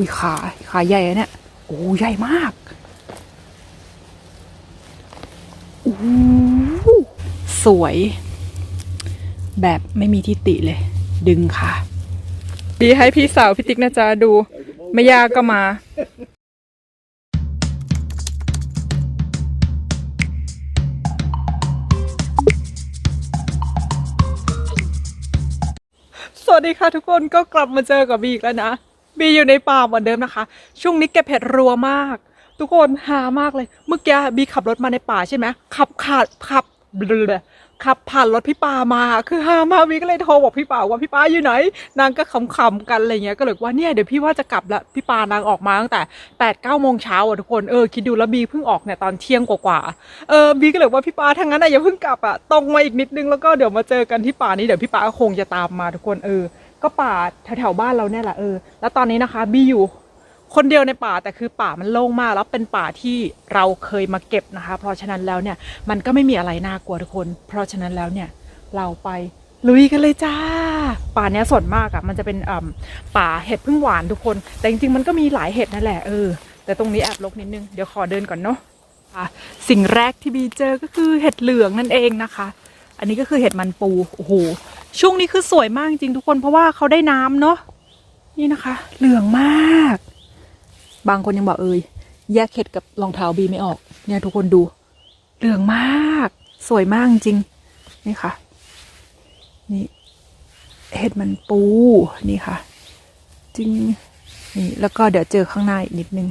อุ้ยขาขาใหญ่อะเนี่ยโอ้ใหญ่มากโอ้สวย แบบไม่มีที่ติเลย ดึงค่ะดีให้พี่สาวพี่ติ๊กนะจ๊ะดูไม่ยากก็มาสวัสดีค่ะทุกคนก็กลับมาเจอกับบีอีกแล้วนะ บีอยู่ในป่าเหมือนเดิมนะคะ ช่วงนี้เก็บเห็ดรัวมาก ทุกคนหามากเลย เมื่อกี้บีขับรถมาในป่าใช่ไหมขับขาดขับเบลอขับผ่านรถพี่ปามา คือหามากบีก็เลยโทรบอกพี่ปาว่าพี่ปาอยู่ไหน นางก็ขำๆกันอะไรเงี้ย ก็เลยว่าเนี่ยเดี๋ยวพี่ว่าจะกลับละพี่ปานางออกมาตั้งแต่8ปดเก้าโมงเช้าอะทุกคน เออคิดดูแล้วบีเพิ่งออกเนี่ยตอนเที่ยงกว่าๆ เออบีก็เลยว่าพี่ปาทั้งนั้นอะอย่าเพิ่งกลับอะตรงมาอีกนิดนึงแล้วก็เดี๋ยวมาเจอกันที่ป่านี้เดี๋ยวพี่ปาก็คงจะตามมาทุกคนเออ ก็ป่าแถวๆบ้านเราเนี่ยแหละเออ แล้วตอนนี้นะคะบีอยู่คนเดียวในป่าแต่คือป่ามันโล่งมากแล้วเป็นป่าที่เราเคยมาเก็บนะคะ เพราะฉะนั้นแล้วเนี่ยมันก็ไม่มีอะไรน่ากลัวทุกคน เพราะฉะนั้นแล้วเนี่ยเราไปลุยกันเลยจ้า ป่าเนี้ยส่วนมากอะ่ะมันจะเป็นอ่ำป่าเห็ดพึ่งหวานทุกคน แต่จริงๆมันก็มีหลายเห็ดนั่นแหละเออแต่ตรงนี้แอบรกนิดนึงเดี๋ยวขอเดินก่อนเนาะะสิ่งแรกที่บีเจอก็คือเห็ดเหลืองนั่นเองนะคะ อันนี้ก็คือเห็ดมันปูโอ้โห ช่วงนี้คือสวยมากจริงทุกคนเพราะว่าเขาได้น้ำเนาะนี่นะคะ เหลืองมาก บางคนยังบอกเอยแยกเห็ดกับรองเท้าบีไม่ออก เนี่ยทุกคนดู เหลืองมาก สวยมากจริงนี่ค่ะ นี่เห็ดมันปูนี่ค่ะ จริงนี่แล้วก็เดี๋ยวเจอข้างหน้าอีกนิดนึง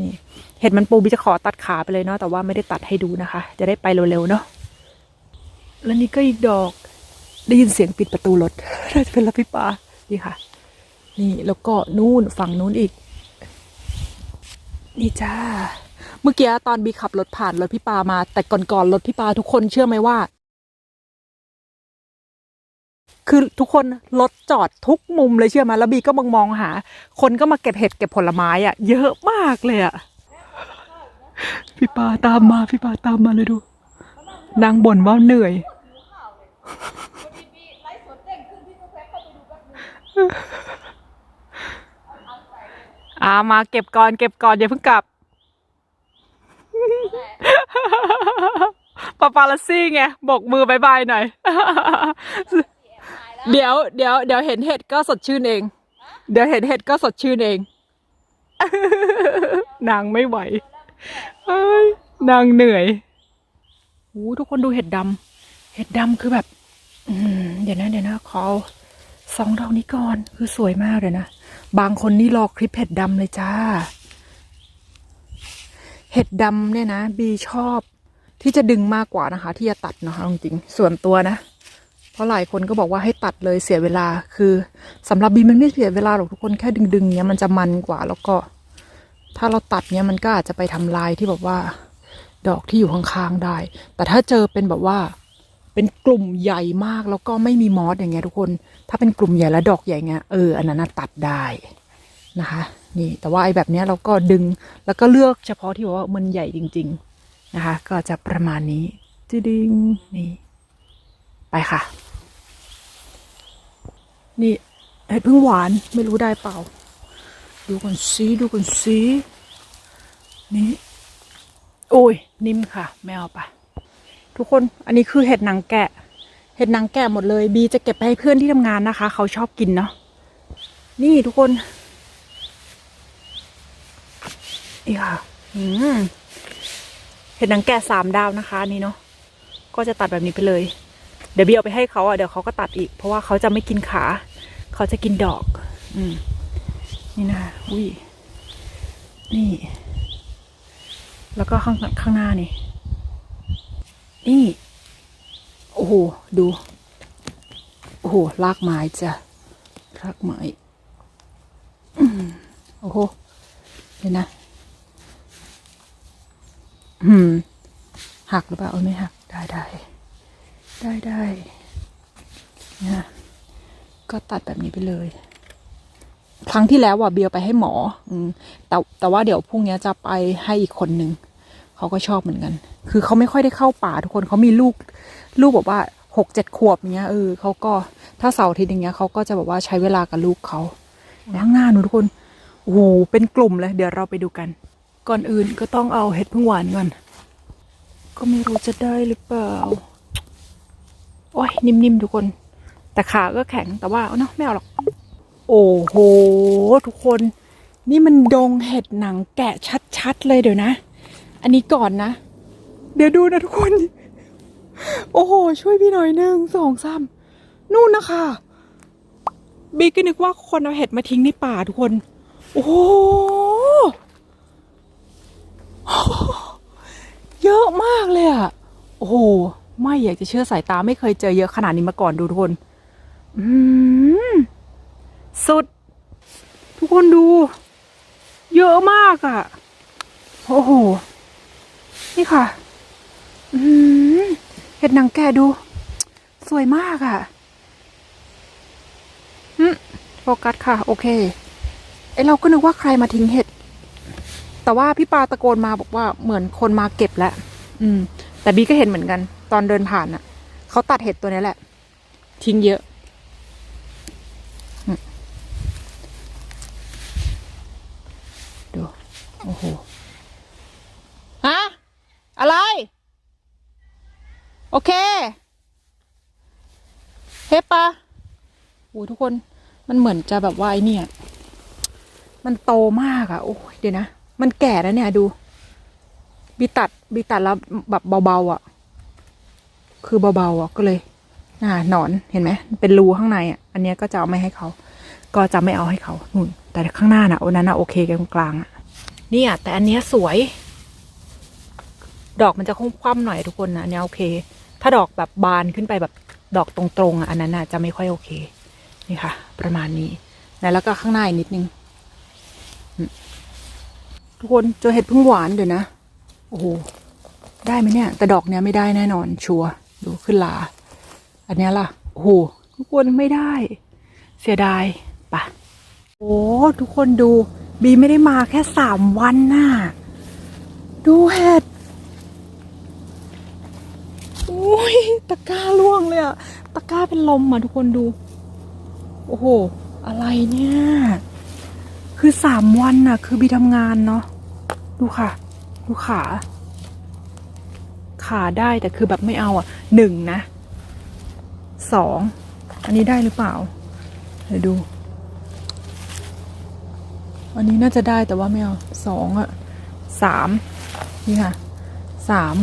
นี่เห็ดมันปูบีจะขอตัดขาไปเลยเนาะแต่ว่าไม่ได้ตัดให้ดูนะคะ จะได้ไปเร็วๆเนาะแล้วนี่ก็อีกดอก ได้ยินเสียงปิดประตูรถน่าจะเป็นรถพี่ปานี่ค่ะ นี่แล้วก็นู่นฝั่งนู้นอีก นี่จ้า เมื่อกี้ตอนบีขับรถผ่านรถพี่ปามา แต่ก่อนๆรถพี่ปาทุกคนเชื่อไหมว่า คือทุกคนรถจอดทุกมุมเลยเชื่อไหมแล้วบีก็มองมองหา คนก็มาเก็บเห็ดเก็บผลไม้อะ่ะ เยอะมากเลยอะ่ะพี่ปาตามมาพี่ปาตามมาเลยดู นางบ่นว่าเหนื่อย อามาเก็บก่อนเก็บก่อนอย่าเพิ่งกลับปาปาลซี่ไงบกมือบายบายหน่อย เดี๋ยวเดี๋ยวเดี๋ยวเห็นเห็ดก็สดชื่นเอง เดี๋ยวเห็นเห็ดก็สดชื่นเอง นางไม่ไหวนางเหนื่อยโอ้ทุกคนดูเห็ดดำเห็ดดำคือแบบเดี๋ยวนะเดี๋ยวนะขอเอา สองดอกนี้ก่อน คือสวยมากเลยนะ บางคนนี่รอคลิปเห็ดดำเลยจ้า เห็ดดำเนี่ยนะ บีชอบที่จะดึงมากกว่านะคะ ที่จะตัดนะคะจริงส่วนตัวนะ เพราะหลายคนก็บอกว่าให้ตัดเลยเสียเวลา คือสำหรับบีมันไม่เสียเวลาหรอกทุกคนแค่ดึงๆเนี้ยมันจะมันกว่า แล้วก็ ถ้าเราตัดเนี้ยมันก็อาจจะไปทำลายที่แบบว่า ดอกที่อยู่ข้างๆได้ แต่ถ้าเจอเป็นแบบว่า เป็นกลุ่มใหญ่มากแล้วก็ไม่มีมอสอย่างเงี้ยทุกคน ถ้าเป็นกลุ่มใหญ่และดอกใหญ่เงี้ยเอออันนั้นตัดได้นะคะ นี่แต่ว่าไอ้แบบเนี้ยเราก็ดึงแล้วก็เลือกเฉพาะที่ว่ามันใหญ่จริง ๆนะคะ ก็จะประมาณนี้จะดึงนี่ไปค่ะ นี่เห็ดพึ่งหวานไม่รู้ได้เปล่า ดูกันซิดูกันซินี่โอ้ยนิ่มค่ะ ไม่เอาไปทุกคนอันนี้คือเห็ดหนังแกะ เห็ดนังแกะหมดเลยบีจะเก็บไปให้เพื่อนที่ทำงานนะคะ เขาชอบกินเนาะนี่ทุกคนนี่ค่ะอืมเห็ดนังแกะสามดาวนะคะนี่เนาะก็จะตัดแบบนี้ไปเลย เดี๋ยวบีเอาไปให้เขาอะเดี๋ยวเขาก็ตัดอีก เพราะว่าเขาจะไม่กินขา เขาจะกินดอก อืมนี่นะคะอุ้ยนี่ แล้วก็ข้างข้างหน้านี่ นี่ ห ดู โอ้โหลากไม้จ้ะลากไม้โอ้โหเดี๋ยวนะอืมหักหรือเปล่าเออไม่หัก ได้ได้ได้ได้นะก็ตัดแบบนี้ไปเลย ครั้งที่แล้วอะเบียร์ไปให้หมอ อืมแต่แต่ว่าเดี๋ยวพรุ่งนี้จะไปให้อีกคนนึงเขาก็ชอบเหมือนกัน คือเขาไม่ค่อยได้เข้าป่าทุกคนเขามีลูก ลูกแบบว่าหกเจ็ดขวบเงี้ยเออเขาก็ถ้าเสาร์อาทิตย์อย่างเงี้ยเขาก็จะแบบว่าใช้เวลากับลูกเขาล้วข้างหน้าหนูทุกคนโอ้โหเป็นกลุ่มเลยเดี๋ยวเราไปดูกัน ก่อนอื่นก็ต้องเอาเห็ดพึ่งหวานก่อนก็ไม่รู้จะได้หรือเปล่าโอ้ยนิ่มๆทุกคน แต่ขาก็แข็งแต่ว่าเอาเนาะไม่เอาหรอก โอ้โห ทุกคน นี่มันดงเห็ดหนังแกะชัดๆเลยเดี๋ยวนะ อันนี้ก่อนนะ เดี๋ยวดูนะทุกคน โอ้โห ช่วยพี่หน่อยหนึ่งสองสามนู่นนะคะบีก็นึกว่าคนเอาเห็ดมาทิ้งในป่าทุกคน โอ้โหเยอะมากเลยอะโอ้โห ไม่อยากจะเชื่อสายตาไม่เคยเจอเยอะขนาดนี้มาก่อนดูทุกคน อืม สุด ทุกคนดู เยอะมากอะโอ้โห นี่ค่ะ อืม เห็ดหนังแกะดู สวยมากอะอืมโฟกัสค่ะ โอเคไอเราก็นึกว่าใครมาทิ้งเห็ด แต่ว่าพี่ปาตะโกนมาบอกว่าเหมือนคนมาเก็บแล้วอืม แต่บีก็เห็นเหมือนกัน ตอนเดินผ่านน่ะเขาตัดเห็ดตัวนี้แหละ ทิ้งเยอะดู โอ้โหฮะอะไร โอเคเฮปปะโอ้ยทุกคนมันเหมือนจะแบบว่าไอ้เนี่ย มันโตมากอะโอ้ยเดี๋ยวนะ มันแก่แล้วเนี่ยดู บีตัดบีตัดแล้วแบบเบาๆอะคือเบาๆอะก็เลย อ่าหนอนเห็นไหมเป็นรูข้างในอะอันเนี้ยก็จะเอาไม่ให้เขา ก็จะไม่เอาให้เขานู่น แต่ข้างหน้าน่ะอันนั้นน่ะโอเคกันกลางๆอะเนี่ย แต่อันเนี้ยสวย ดอกมันจะคว่ำๆหน่อยทุกคนนะอันเนี้ยโอเค ถ้าดอกแบบบานขึ้นไปแบบดอกตรงๆอะอันนั้นน่ะจะไม่ค่อยโอเค นี่ค่ะ ประมาณนี้แล้วก็ข้างหน้านิดนึง ทุกคนเจอเห็ดพึ่งหวานเดี๋ยวนะ โอ้โห ได้ไหมเนี่ย แต่ดอกเนี้ยไม่ได้แน่นอนชัวร์ดูขึ้นลา อันนี้ล่ะ โอ้โห ทุกคนไม่ได้ เสียดายปะโอ้ทุกคนดู บีไม่ได้มาแค่สามวันน่ะ ดูเห็ด โอ้ยตะกร้าล่วงเลยอะตะกร้าเป็นลมอะทุกคนดู โอ้โห อะไรเนี่ย คือสามวันน่ะ คือบีทำงานเนาะ ดูค่ะ ดูขา ขาได้แต่คือแบบไม่เอาอะหนึ่งนะ สอง อันนี้ได้หรือเปล่า เดี๋ยวดู อันนี้น่าจะได้แต่ว่าไม่เอาสองอะ สาม นี่ค่ะ สาม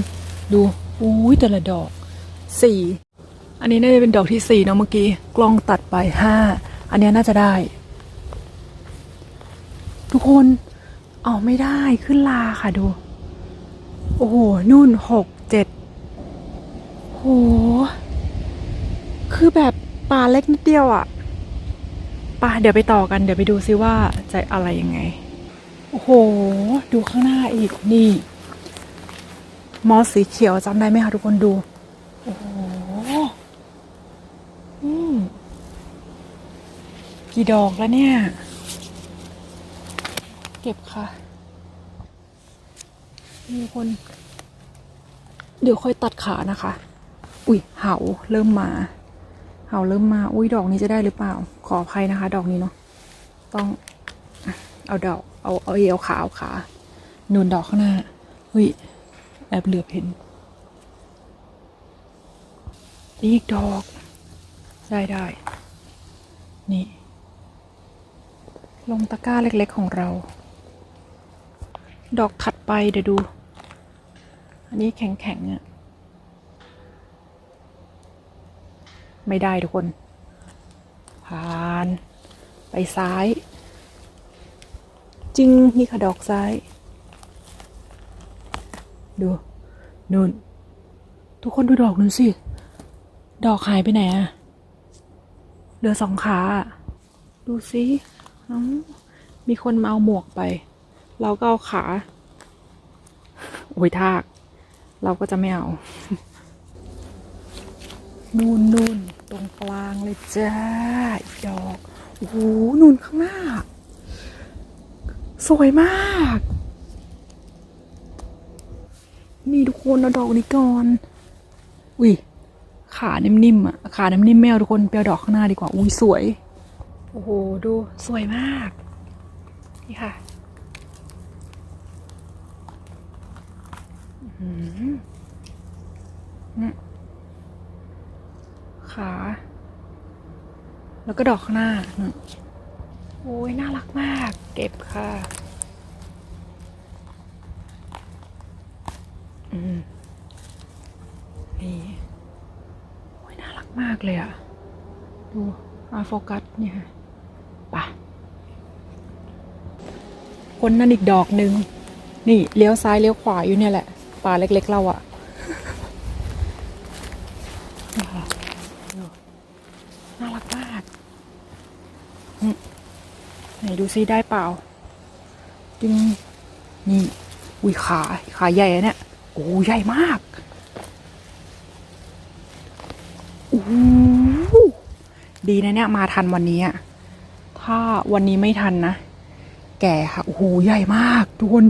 ดู อุ้ยแต่ละดอกสี่อันนี้น่าจะเป็นดอกที่สี่เนาะเมื่อกี้ กล้องตัดไปห้าอันนี้น่าจะได้ ทุกคนเอาไม่ได้ขึ้นลาค่ะดู โอ้โหนู่นหกเจ็ดโห คือแบบป่าเล็กนิดเดียวอะ่ะป่าเดี๋ยวไปต่อกันเดี๋ยวไปดูซิว่าจะอะไรยังไง โอ้โห ดูข้างหน้าอีกนี่ มอสสีเขียวจำได้ไหมคะทุกคนดูโอ้โหอืมกี่ดอกแล้วเนี่ย เก็บค่ะมีคน เดี๋ยวค่อยตัดขานะคะ อุ้ยเหาเริ่มมา เหาเริ่มมา อุ้ยดอกนี้จะได้หรือเปล่า ขออภัยนะคะ ดอกนี้เนาะต้องเอาดอก เอาเอาเอาขาเอาขานูนดอกข้างหน้าอุ้ย แอบเหลือบเห็น อีกดอก ได้ได้ นี่ ลงตะกร้าเล็กๆของเรา ดอกถัดไปเดี๋ยวดู อันนี้แข็งๆอะ่ะไม่ได้ทุกคน ผ่าน ไปซ้าย จริง นี่ค่ะดอกซ้าย ดูนู่น ทุกคนดูดอกนู้นสิ ดอกหายไปไหนอะเหลือสองขาดูสิมีคนมาเอาหมวกไป เราก็เอาขา โอ้ยทาก เราก็จะไม่เอา นูนนูนตรงกลางเลยจ้าดอก โอ้โหนูนข้างหน้า สวยมาก นี่ทุกคนเอาดอกนี้ก่อน อุ้ยขานิ่มๆอะขานิ่มๆไม่เอาทุกคนไปเอาดอกข้างหน้าดีกว่า อุ้ยสวย โอ้โห ดูสวยมาก นี่ค่ะขา แล้วก็ดอกข้างหน้า โอ้ยน่ารักมาก เก็บค่ะ อืม นี่โอ้ยน่ารักมากเลยอะดูอาโฟกัสเนี่ยปะคนนั่นอีกดอกหนึ่งนี่เลี้ยวซ้ายเลี้ยวขวาอยู่เนี่ยแหละ ป่าเล็ก ๆ เราอะนี่ค่ะน่ารักมากไหนดูซิได้เปล่าจึงนี่ อุ้ยขา ขาใหญ่เนี่ย อ้ใหญ่มากโอ้ดีนะเนี่ยมาทันวันนี้อะถ้าวันนี้ไม่ทันนะ แก่ค่ะ โอ้โห ใหญ่มาก ทุกคน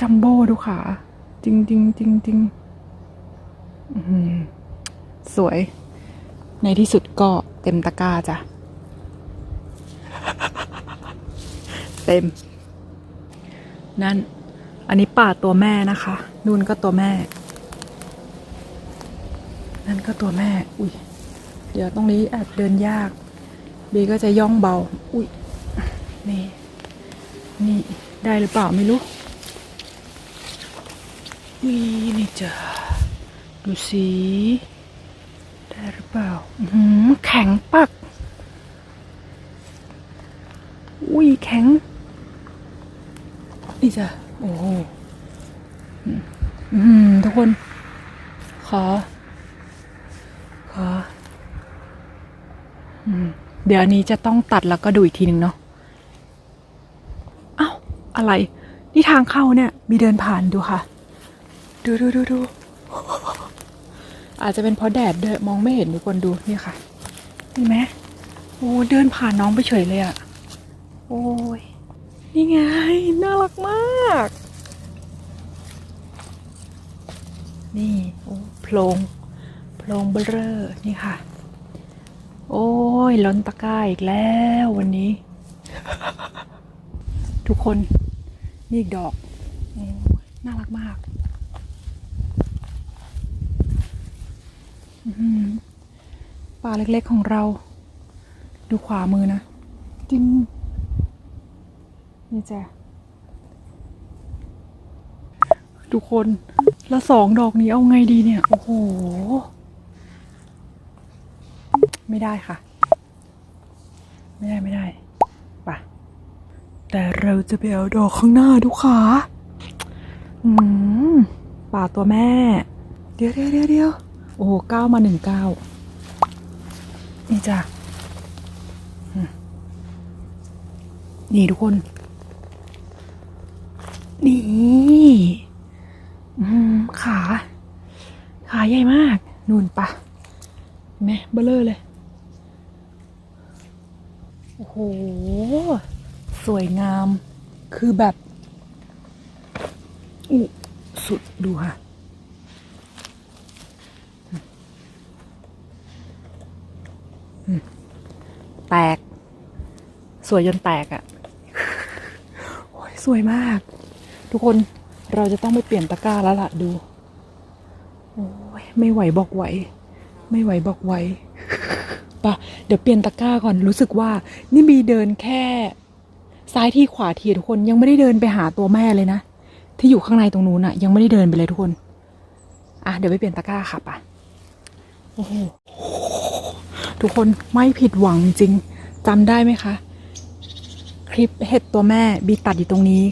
จัมโบ้ดูขาจริงจริงจริงจริงสวย ในที่สุดก็เต็มตะกร้าจ้ะ เต็ม นั่น อันนี้ป่าตัวแม่นะคะ นู่นก็ตัวแม่ นั่นก็ตัวแม่ อุ้ย เดี๋ยวตรงนี้แอบเดินยาก บีก็จะย่องเบา อุ้ย นี่ นี่ได้หรือเปล่าไม่รู้วีนี่จ้ะดูสิได้หรือเปล่าหือแข็งปัก อุ้ยแข็ง นี่จ้ะ โอ้โหทุกคน ขอขออเดี๋ยวอันนี้จะต้องตัดแล้วก็ดูอีกทีหนึ่งเนาะ เอ้า อะไร นี่ทางเข้าเนี่ย มีเดินผ่านดูค่ะ ดูดูดูดู อาจจะเป็นเพราะแดดด้วยมองไม่เห็นทุกคนดูนี่ค่ะเห็นไหมโอ้ เดินผ่านน้องไปเฉยเลยอะโอ้ย นี่ไง น่ารักมาก นี่โอ้โพรงโพรงเบลอนี่ค่ะ โอ้ยล้นตะกร้าอีกแล้ววันนี้ ทุกคนนี่อีกดอกโอ้น่ารักมากป่าเล็กๆของเรา ดูขวามือนะ จริง นี่จ้ะทุกคนล้วสองดอกนี้เอาไงดีเนี่ย โอ้โห ไม่ได้ค่ะ ไม่ได้ไม่ได้ไป่ะ แต่เราจะไปเอาดอกข้างหน้าดูขาอืมป่าตัวแม่ เดี๋ยวเดี๋ยวเดี๋ยวเดี๋ยวโอ้โหเก้ามาหนึ่งเก้านี่จ้ะนี่ทุกคนอืมขา ขา ใหญ่มาก นู่นปะเห็นไหมเบลเลอร์เลย โอ้โห สวยงาม คือแบบอุสุดดูค่ะ แตก สวยจนแตกอะ่ะ โอ้ยสวยมาก ทุกคนเราจะต้องไปเปลี่ยนตะกร้าแล้วล่ะดู ไม่ไหวบอกไหว ไม่ไหวบอกไหวปะเดี๋ยวเปลี่ยนตะกร้าก่อนรู้สึกว่า นี่บีเดินแค่ ซ้ายที่ขวาทีทุกคนยังไม่ได้เดินไปหาตัวแม่เลยนะ ที่อยู่ข้างในตรงนู้นอะยังไม่ได้เดินไปเลยทุกคนอะเดี๋ยวไปเปลี่ยนตะกร้าค่ะปะโอ้โหทุกคนไม่ผิดหวังจริงจำได้ไหมคะคลิปเห็ดตัวแม่บีตัดอยู่ตรงนี้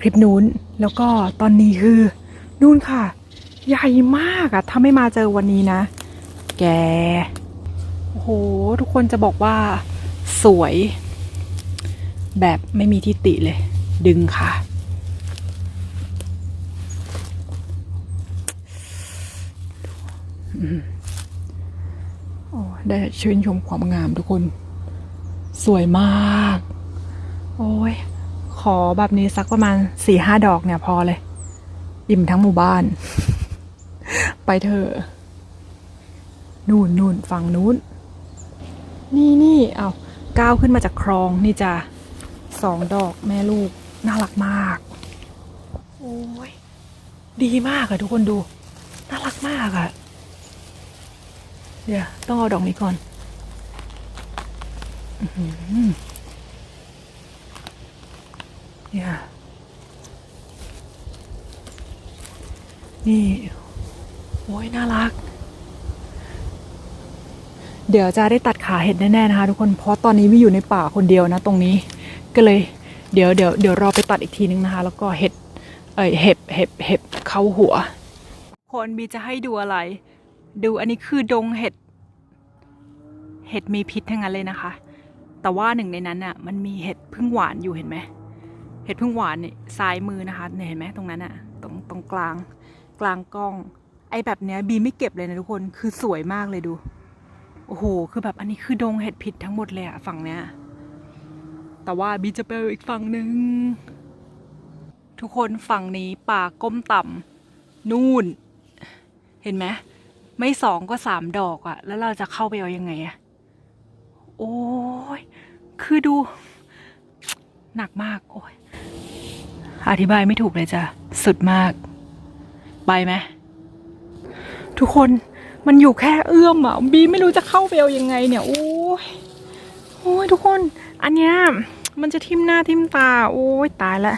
คลิปนู้นแล้วก็ตอนนี้คือนู่นค่ะ ใหญ่มากอะถ้าไม่มาเจอวันนี้นะ แก โอ้โห ทุกคนจะบอกว่าสวย แบบไม่มีที่ติเลย ดึงค่ะอืมโอ้ได้ชื่นชมความงามทุกคน สวยมาก โอ้ย ขอแบบนี้สักประมาณสี่ห้าดอกเนี่ยพอเลย อิ่มทั้งหมู่บ้าน ไปเถอะนู่นนู่นฝั่งนู้น นี่นี่เอาก้าวขึ้นมาจากคลองนี่จ้ะสองดอกแม่ลูก น่ารักมาก โอ้ย ดีมากอะทุกคนดู น่ารักมากอะเดี๋ยว ต้องเอาดอกนี้ก่อนอื้อหือเนี่ยนี่ โอ้ยน่ารัก เดี๋ยวจะได้ตัดขาเห็ดแน่ๆนะคะทุกคนเพราะตอนนี้วิอยู่ในป่าคนเดียวนะตรงนี้ก็เลย เดี๋ยวเดี๋ยวเดี๋ยวรอไปตัดอีกทีนึงนะคะ แล้วก็เห็ดเอ้ยเห็บเห็บเห็บเข้าหัว คนบีจะให้ดูอะไร ดูอันนี้คือดงเห็ด เห็ดมีพิษทั้งนั้นเลยนะคะ แต่ว่าหนึ่งในนั้นอะ มันมีเห็ดพึ่งหวานอยู่เห็นไหมเห็ดพึ่งหวานเนี่ยซ้ายมือนะคะเนี่ยเห็นไหมตรงนั้นอะ ตรงตรงกลางกลางกล้อง อ้แบบเนี้ยบีไม่เก็บเลยนะทุกคนคือสวยมากเลยดู โอ้โห คือแบบอันนี้คือดงเห็ดผิดทั้งหมดเลยอะฝั่งเนี้ยแต่ว่าบีจะไปอีกฝั่งหนึ่งทุกคนฝั่งนี้ป่าก้มต่ำนู่น เห็นไหมไม่สองก็สามดอกอะแล้วเราจะเข้าไปเอายังไงอะโอ้ยคือดู หนักมาก โอ้ยอธิบายไม่ถูกเลยจ้ะ สุดมาก ไปไหม ทุกคนมันอยู่แค่เอื้อมอะบีไม่รู้จะเข้าเอายังไงเนี่ยโอ้ยโอ้ยทุกคน อันเนี้ยมันจะทิ่มหน้าทิ่มตา โอ้ยตายละ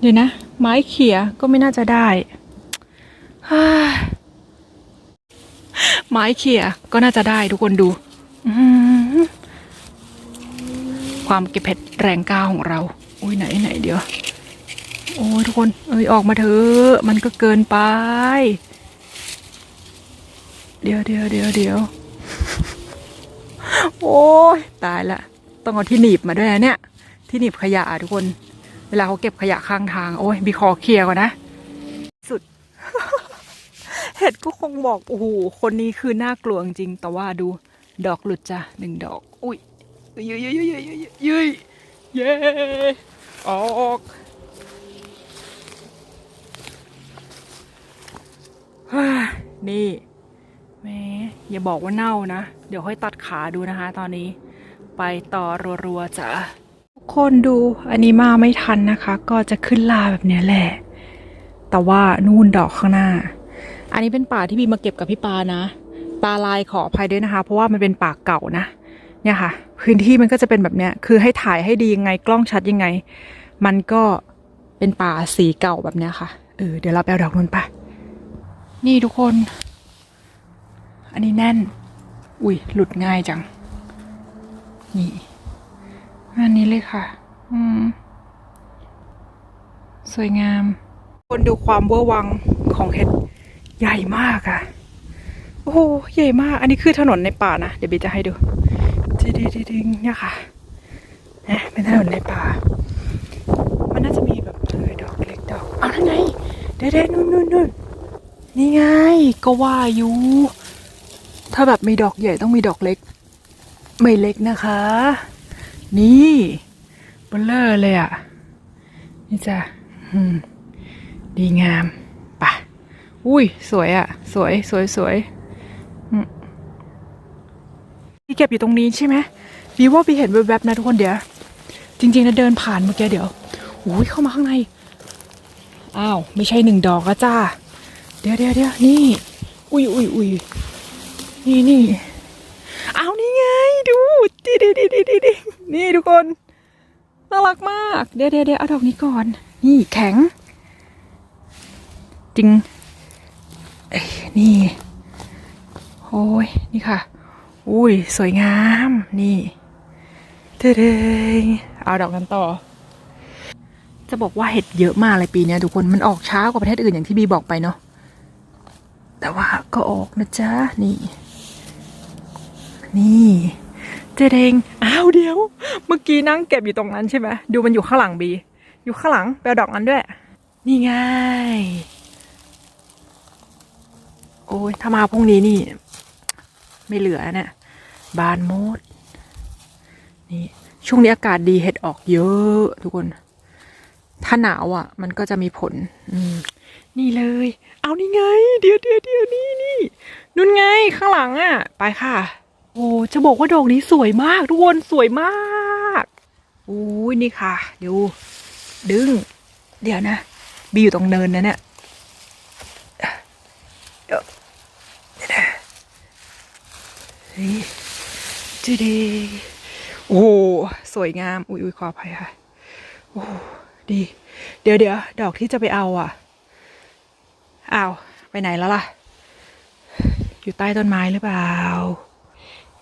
เดี๋ยวนะ ไม้เขี่ยก็ไม่น่าจะได้ไม้เขี่ยก็น่าจะได้ทุกคนดูความเก็บเผ็ดแรงก้าวของเราโอ้ยไหนไหนเดี๋ยว โอ้ยทุกคน เอ้ยออกมาเถอะมันก็เกินไป เดี๋ยวเดี๋ยวเดี๋ยวเดี๋ยวโอ้ยตายละ ต้องเอาที่หนีบมาด้วยนะเนี่ย ที่หนีบขยะอะทุกคน เวลาเขาเก็บขยะข้างทาง โอ้ยบีคอเคลียร์ก่อนนะ สุด เห็ดก็คงบอก โอ้โห คนนี้คือน่ากลัวจริงๆแต่ว่าดู ดอกหลุดจ้ะหนึ่งดอก อุ้ยเย้ยเย้ยเย้ยเย้ยเย้ยเย้ยเย้ออกฮ่านี่ แหม่อย่าบอกว่าเน่านะ เดี๋ยวค่อยตัดขาดูนะคะตอนนี้ ไปต่อรัวๆจ้ะทุกคนดูอันนี้มาไม่ทันนะคะ ก็จะขึ้นลาแบบเนี้ยแหละ แต่ว่านู่นดอกข้างหน้า อันนี้เป็นป่าที่บีมาเก็บกับพี่ปานะปลาลายขออภัยด้วยนะคะ เพราะว่ามันเป็นป่าเก่านะ เนี่ยค่ะ พื้นที่มันก็จะเป็นแบบเนี้ย คือให้ถ่ายให้ดียังไงกล้องชัดยังไง มันก็เป็นป่าสีเก่าแบบเนี้ยค่ะเออเดี๋ยวเราไปเอาดอกนู้นไปนี่ทุกคน อันนี้แน่น อุ้ยหลุดง่ายจัง นี่ อันนี้เลยค่ะ อืม สวยงาม คนดูความเวอร์วังของเห็ดใหญ่มากอะโอ้โหใหญ่มาก อันนี้คือถนนในป่านะ เดี๋ยวบีจะให้ดูจีดีดีดิงเนี่ยค่ะเนี่ยเป็นถนนในป่า มันน่าจะมีแบบเดอกเล็กดอก เอานั่นไงเด้เด้นู่นนู่นนู่นนี่ไง ก็ว่าอยู่ ถ้าแบบมีดอกใหญ่ต้องมีดอกเล็ก ไม่เล็กนะคะ นี่เบลเลอร์เลยอะ นี่จ้ะดีงามปะอุ้ย สวยอะ สวยสวยสวยอืมพี่เก็บอยู่ตรงนี้ใช่ไหมบีว่าพี่เห็นแวบๆนะทุกคนเดี๋ยว จริงๆนะเดินผ่านเมื่อกี้เดี๋ยวอุ้ยเข้ามาข้างใน อ้าว ไม่ใช่หนึ่งดอกอะจ้า เดี๋ยวเดี๋ยวเดี๋ยวนี่ อุ้ยอุ้ยอุ้ย นี่นี่เอานี่ไง ดูดิดิดิดิดิดินี่ทุกคนน่ารักมาก เดี๋ยวเดี๋ยวเดะเอาดอกนี้ก่อน นี่แข็ง จริงเอ้ยนี่ โอ้ย นี่ค่ะ อุ้ย สวยงาม นี่เด้งเอาดอกกันต่อ จะบอกว่าเห็ดเยอะมากเลยปีนี้ทุกคน มันออกช้ากว่าประเทศอื่นอย่างที่บีบอกไปเนาะ แต่ว่าก็ออกนะจ๊ะ นี่ นี่เจเดงอ้าวเดี๋ยว เมื่อกี้นั่งเก็บอยู่ตรงนั้นใช่ไหมดูมันอยู่ข้างหลังบี อยู่ข้างหลังแปลดอกนั้นด้วย นี่ไง โอ้ยถ้ามาพรุ่งนี้นี่ ไม่เหลือเนี่ยบานมด นี่ช่วงนี้อากาศดีเห็ดออกเยอะทุกคน ถ้าหนาวอะ มันก็จะมีผล อืม นี่เลย เอานี่ไง เดี๋ยวเดี๋ยวเดี๋ยวนี่นี่นู่นไงข้างหลังอะ ไปค่ะ โอ้จะบอกว่าดอกนี้สวยมาก ทุกคนสวยมากอุ้ยนี่ค่ะดูดึง เดี๋ยวนะบีอยู่ตรงเนินนะเนี่ยเดี๋ยวนะเฮ้ยจีดีโอ้สวยงาม อุ้ยอุ้ยขออภัยค่ะโอ้ดี เดี๋ยวเดี๋ยวดอกที่จะไปเอาอะอ้าวไปไหนแล้วล่ะ อยู่ใต้ต้นไม้หรือเปล่า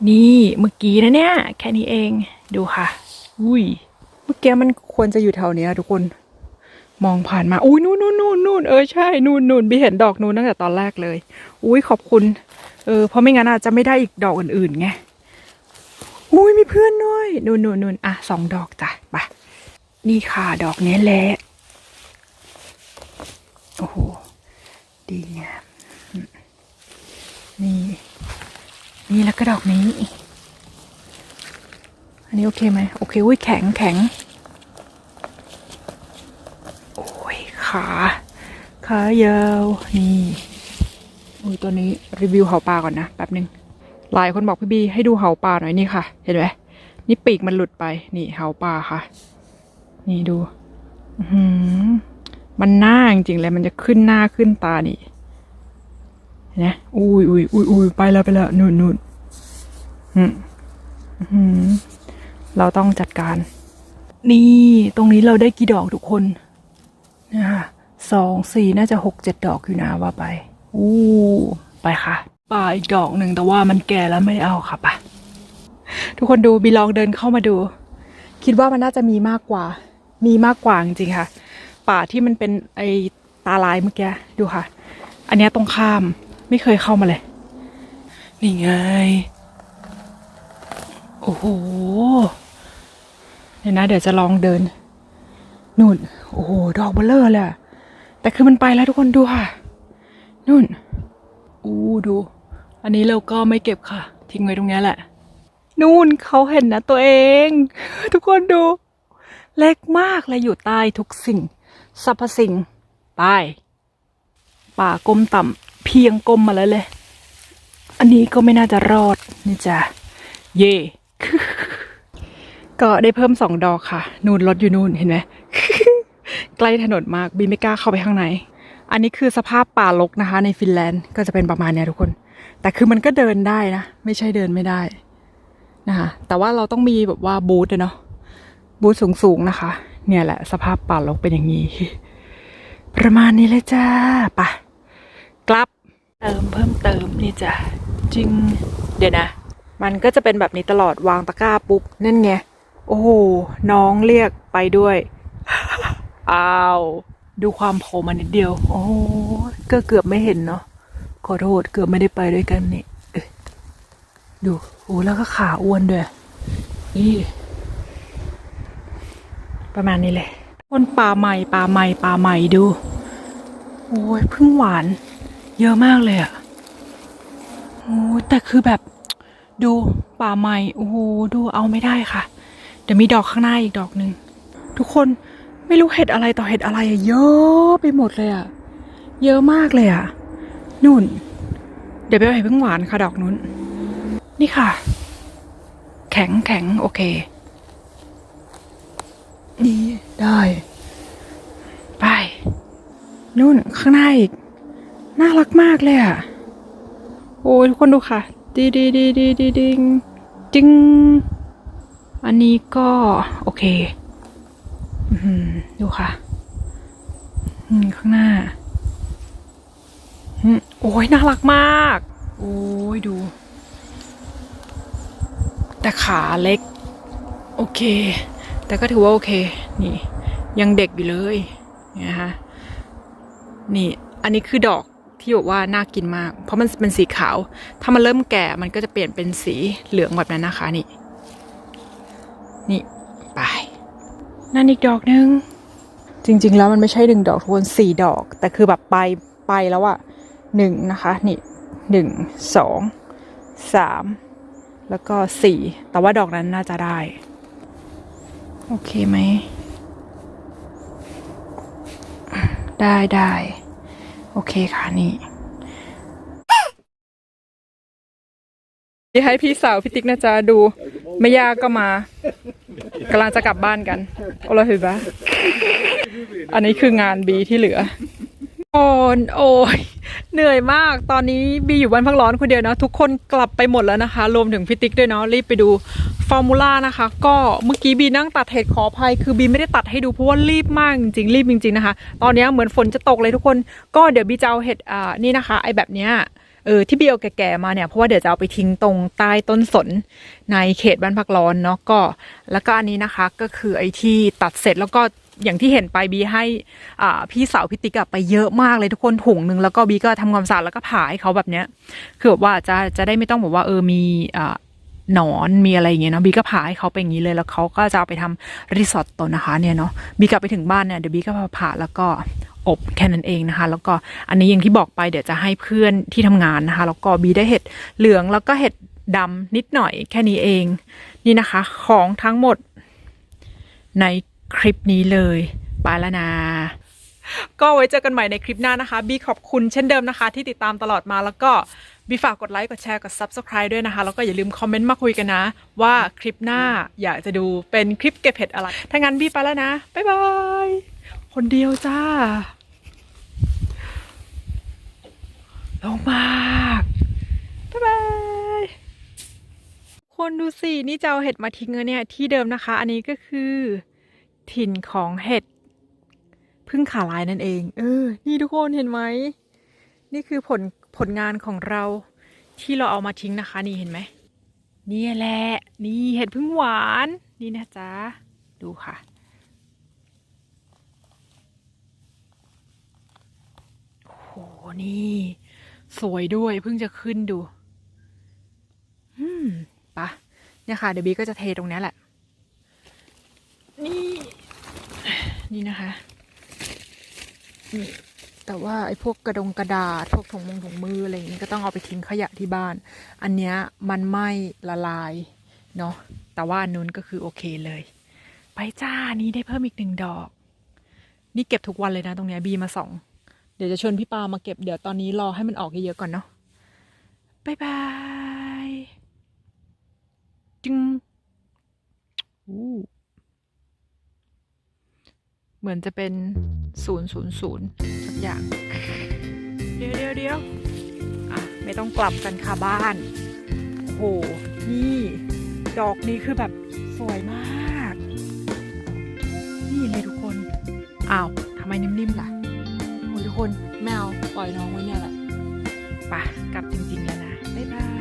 นี่เมื่อกี้นะเนี่ย แค่นี้เองดูค่ะ อุ้ย เมื่อกี้มันควรจะอยู่แถวนี้ทุกคน มองผ่านมา อุ้ยนู่นนู่นนู่นนู่นเออใช่นู่นนู่นบีเห็นดอกนู่นตั้งแต่ตอนแรกเลย อุ้ยขอบคุณ เออเพราะไม่งั้นอาจจะไม่ได้อีกดอกอื่นๆไงอุ้ยมีเพื่อนด้วยนู่นนู่นนู่นอะสองดอกจ้ะไปนี่ค่ะดอกนี้แหละโอ้โหดีงามนี่ นี่แล้วก็ดอกนี้ อันนี้โอเคไหมโอเคอุ้ยแข็งแข็ง โอ้ยขาขายาวนี่อุ้ยตัวนี้รีวิวเห่าปลาก่อนนะแป๊บหนึ่งหลายคนบอกพี่บีให้ดูเห่าปลาหน่อยนี่ค่ะ เห็นไหมนี่ปีกมันหลุดไปนี่เห่าปลาค่ะ นี่ดูหือมันหน้าจริงๆเลยมันจะขึ้นหน้าขึ้นตานี่เห็นไหมอุ้ยอุ้ยอุ้ยอุ้ยไปแล้วไปแล้วนู่นนู่น เราต้องจัดการ นี่ตรงนี้เราได้กี่ดอกทุกคนนะคะสองสี่น่าจะหกเจ็ดดอกอยู่นะว่าไป อู้ไปค่ะป่าอีกดอกหนึ่งแต่ว่ามันแก่แล้วไม่เอาค่ะปะทุกคนดูบีลองเดินเข้ามาดู คิดว่ามันน่าจะมีมากกว่า มีมากกว่าจริงๆค่ะ ป่าที่มันเป็นไอตาลายเมื่อกี้ดูค่ะ อันนี้ตรงข้ามไม่เคยเข้ามาเลย นี่ไง โอ้โหเดี๋ยวนะ เดี๋ยวจะลองเดินนู่น โอ้โห ดอกเบลเลอร์เลยอะแต่คือมันไปแล้วทุกคนดูค่ะ นู่น อู้ดู อันนี้เราก็ไม่เก็บค่ะ ทิ้งไว้ตรงนี้แหละ นู่นเขาเห็นนะตัวเอง ทุกคนดู เล็กมากเลยอยู่ใต้ทุกสิ่งสรรพสิ่งไปป่าก้มต่ำเพียงก้มมาแล้วเลย อันนี้ก็ไม่น่าจะรอดนี่จ้ะ เย่ ก็ได้เพิ่มสองดอกค่ะ นู่นรถอยู่นู่นเห็นไหมใกล้ถนนมากบีไม่กล้าเข้าไปข้างใน อันนี้คือสภาพป่ารกนะคะ ในฟินแลนด์ก็จะเป็นประมาณเนี้ยทุกคน แต่คือมันก็เดินได้นะ ไม่ใช่เดินไม่ได้นะคะแต่ว่าเราต้องมีแบบว่าบูธเนาะบูธสูงๆนะคะ เนี่ยแหละ สภาพป่ารกเป็นอย่างนี้ ประมาณนี้เลยจ้าปะกลับเติมเพิ่มเติมนี่จ้ะจริง เดี๋ยวนะ มันก็จะเป็นแบบนี้ตลอดวางตะกร้าปุ๊บนั่นไงโอ้โหน้องเรียกไปด้วยอ้าวดูความโผล่มานิดเดียว โอ้ก็เกือบไม่เห็นเนาะขอโทษเกือบไม่ได้ไปด้วยกันนี่ดูโอ้แล้วก็ขาอ้วนด้วยนี่ประมาณนี้เลยต้นปลาใหม่ปลาใหม่ปลาใหม่ดู โอ้ยพึ่งหวาน เยอะมากเลยอะโอ้แต่คือแบบ ดูป่าใหม่โอ้โหดูเอาไม่ได้ค่ะ เดี๋ยวมีดอกข้างหน้าอีกดอกหนึ่งทุกคนไม่รู้เห็ดอะไรต่อเห็ดอะไรอะเยอะไปหมดเลยอะเยอะมากเลยอะนู่น เดี๋ยวไปเอาเห็ดพึ่งหวานค่ะดอกนู้น นี่ค่ะ แข็งแข็งโอเค นี่ได้ไปนู่นข้างหน้าอีก น่ารักมากเลยอะโอ้ยทุกคนดูค่ะ ดีดีดีดีดีดิงจิงอันนี้ก็ โอเคดูค่ะข้างหน้าอืมโอ้ยน่ารักมาก โอ้ยดู แต่ขาเล็ก โอเค แต่ก็ถือว่าโอเค นี่ ยังเด็กอยู่เลยนะคะนี่ อันนี้คือดอก ที่บอกว่าน่ากินมาก เพราะมันเป็นสีขาว ถ้ามันเริ่มแก่มันก็จะเปลี่ยนเป็นสีเหลืองแบบนั้นนะคะนี่ นี่ไปนั่นอีกดอกหนึงจริง ๆ แล้วมันไม่ใช่หนึ่งดอกทุกคนสี่ดอก แต่คือแบบไปไปแล้วอะหนึ่งนะคะ นี่หนึ่งสองสามแล้วก็สี่แต่ว่าดอกนั้นน่าจะได้ โอเคไหม ได้ได้ โอเคค่ะนี่ให้พี่สาวพี่ติ๊กนะจ๊ะดูไม่ยากก็มากำลังจะกลับบ้านกันโอลาหิบะอันนี้คืองานบีที่เหลือโอนโอ้ย เหนื่อยมากตอนนี้บีอยู่บ้านพักร้อนคนเดียวนะทุกคนกลับไปหมดแล้วนะคะ รวมถึงพี่ติ๊กด้วยเนาะรีบไปดูฟอร์มูล่านะคะ ก็เมื่อกี้บีนั่งตัดเห็ดขออภัย คือบีไม่ได้ตัดให้ดูเพราะว่ารีบมากจริงรีบจริงๆนะคะ ตอนนี้เหมือนฝนจะตกเลยทุกคนก็เดี๋ยวบีจะเอาเห็ดอ่านี่นะคะ ไอแบบเนี้ยเออที่เบียวแก่ๆมาเนี่ยเพราะว่าเดี๋ยวจะเอาไปทิ้งตรงใต้ต้นสนในเขตบ้านพักร้อนเนาะก็ แล้วก็อันนี้นะคะก็คือไอที่ตัดเสร็จแล้วก็ อย่างที่เห็นไปบีให้พี่สาวพิติกไปเยอะมากเลยทุกคนถุงหนึ่งแล้วก็บีก็ทำความสะอาดแล้วก็ผ่าให้เขาแบบเนี้ยคือแบบว่าจะจะได้ไม่ต้องแบบว่าเออมีอหนอนมีอะไรอย่างเงี้ยเนาะบีก็ผ่าให้เขาไปอย่างนี้เลยแล้วเขาก็จะเอาไปทำรีสอร์ทตัวนะคะเนี่ยเนาะบีกลับไปถึงบ้านเนี่ยเดี๋ยวบีก็ผ่าแล้วก็อบแค่นั้นเองนะคะ แล้วก็อันนี้อย่างที่บอกไปเดี๋ยวจะให้เพื่อนที่ทำงานนะคะแล้วก็บีได้เห็ดเหลืองแล้วก็เห็ดดำนิดหน่อยแค่นี้เอง นี่นะคะ ของทั้งหมดใน คลิปนี้เลยไปแล้วนะก็ไว้เจอกันใหม่ในคลิปหน้านะคะ บีขอบคุณเช่นเดิมนะคะ ที่ติดตามตลอดมาแล้วก็บีฝากกดไลค์กดแชร์กด Subscribe ด้วยนะคะ แล้วก็อย่าลืมคอมเมนต์มาคุยกันนะ ว่าคลิปหน้าอยากจะดูเป็นคลิปเก็บเห็ดอะไร ถ้างั้นบีไปแล้วนะ บ๊ายบาย คนเดียวจ้าลงมากบ๊ายบายคนดูสิ นี่จะเอาเห็ดมาทิ้งเนี่ยที่เดิมนะคะ อันนี้ก็คือ ถิ่นของเห็ดพึ่งขาลายนั่นเอง เออ นี่ทุกคนเห็นไหม นี่คือผลผลงานของเราที่เราเอามาทิ้งนะคะ นี่เห็นไหมนี่แหละ นี่เห็ดพึ่งหวาน นี่นะจ๊ะ ดูค่ะโอ้โหนี่ สวยด้วยเพิ่งจะขึ้นดู อืมปะเนี่ยค่ะ เดี๋ยวบีก็จะเทตรงนี้แหละ นี่ นี่นะคะนี่แต่ว่าไอ้พวกกระดงกระดาษ พวกถุงมงถุงมืออะไรอย่างนี้ก็ต้องเอาไปทิ้งขยะที่บ้าน อันเนี้ยมันไม่ละลายเนาะแต่ว่าอันนู้นก็คือโอเคเลย ไปจ้านี้ได้เพิ่มอีกหนึ่งดอก นี่เก็บทุกวันเลยนะตรงเนี้ยบีมาสองเดี๋ยวจะชวนพี่ปามาเก็บเดี๋ยวตอนนี้รอให้มันออกเยอะๆก่อนเนาะบายบายจึงอู้ เหมือนจะเป็นศูนย์ศูนย์ศูนย์สักอย่าง เดี๋ยวเดี๋ยวเดี๋ยวอะ ไม่ต้องกลับกันค่ะบ้าน โอ้โห นี่ ดอกนี้คือแบบสวยมาก นี่เลยทุกคน อ้าวทำไมนิ่มๆล่ะโอ้ยทุกคนแมวปล่อยน้องไว้เนี่ยแหละไปะกลับจริงๆแล้วนะ บ๊ายบาย